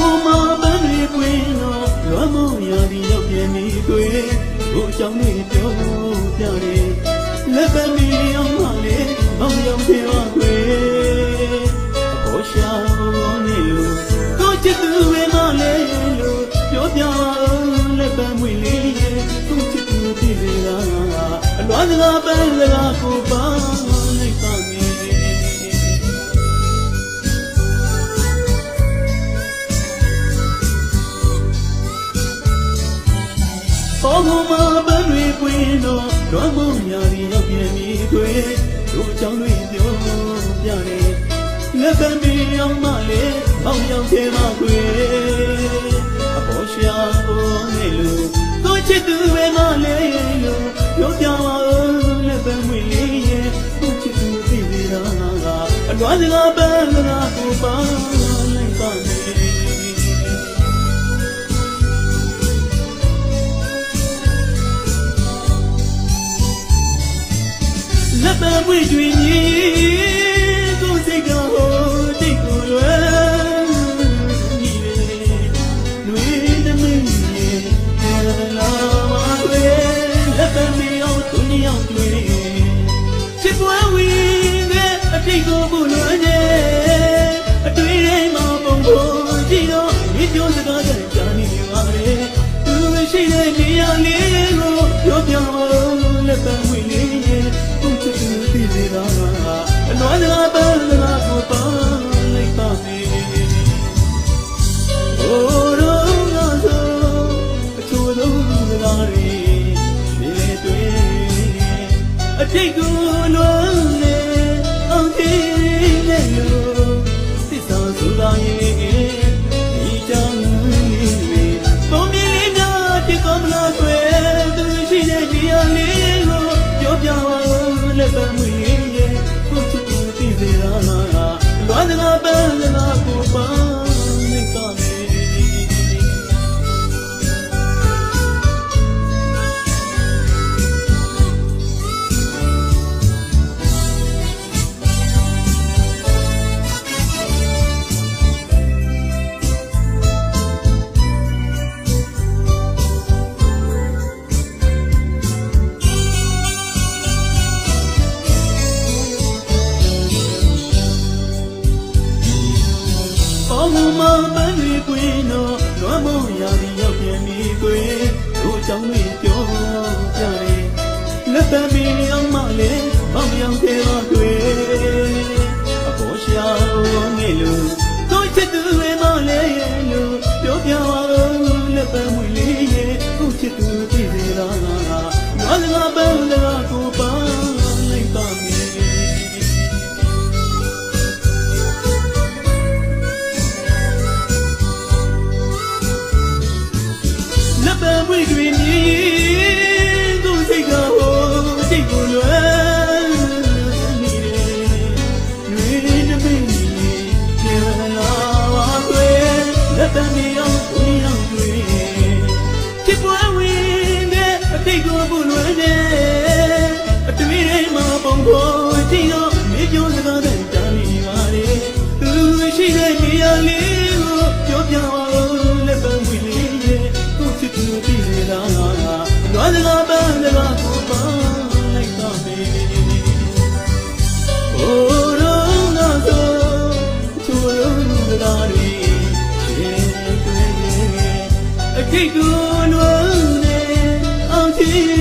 ဘောင်းမှာပန်းတွေပွင့်တော့လွမ်းမောင်ရာဒီရောက်ပြန်ပြီတွေ့ဘို့အကြောင်းတွေပြောပြတယ်လက်ပတ်မီအောင်မလေးဘောင်းရောက်ပြေပါခွေအပေါ်ရှာနေလို့ကိုချစ်သူပဲမလေးလို့ပြောပြလက်ပတ်မွေလေးရဲ့ကိုချစ်သူပြည့်စေတာအလွမ်းစကားပန်းစကားကိုပါ ဘောဘမပန်းတွေပွင့်တော့လွမ်းမောင်ညာရီရောက်ပြန်ပြီခွေတို့အကြောင်းတွေပြောပြတယ်လက်ပံမီအောင်မလေးပေါင်းရောက်သေးပါခွေအပေါ်ရှာဖို့နေလို့တို့ချစ်သူပဲမလေးလို့ပြောပြပါဦးလက်ပံမွေလေးရဲ့တို့ချစ်သူသိသေးတာကအလွမ်းစကားပန်းစကားကိုပါ လက်ပံပွေတွင်ကြီးကိုစိတ်ကဟိုတိတ်ကိုလွယ်ညီလေလွေသမီးရေလာပါွေလက်ပံမီအောင်သူညောင်းတွေ့ချစ်ပွဲဝီတဲ့အတိတ်ကိုဘုလွယ်နေအတွေ့ထဲမှာပုံပေါ်ကြည့်တော့ဒီပြောစကားတဲ့ကြာနေပါလေသူရှိတဲ့နေရာလေး no ne okay ပေါင်းမပန်းတွေပွင့်တော့လွမ်းမောင်ရာဒီရောက်ပြန်ပြီကွယ်တို့အကြောင်းတွေပြောပြတယ်လက်ပံမီအောင်မလေးမောင်ရောက်သေးပါကွယ်အပေါ်ရှာငဲ့လို့တို့ချစ်သူတွေမလေးလို့ပြောပြပါဦးလက်ပံမွေလေးရဲ့ကိုချစ်သူပြည့်စေတာငါစကားပန်းစ တဲ့အတိတ်ကိုဘုလွယ်နေအတွေ့တွေမှာပုံပေါ်ကြည့်တော့မြေပြောစကားတဲ့တာနေပါလေသူရှိတဲ့နေရာလေးကိုပြောပြပါဦးလက်ပံပွေလေးရဲ့ကိုချစ်သူပြည်နေတာလွားစကားပန်းစကားကိုပါလိုက်တော့မေ။အိုးရောနာသောသူလုံးစကားတွေရှင်းတွေ့အခိတ်ကိုလွမ်းနေ အော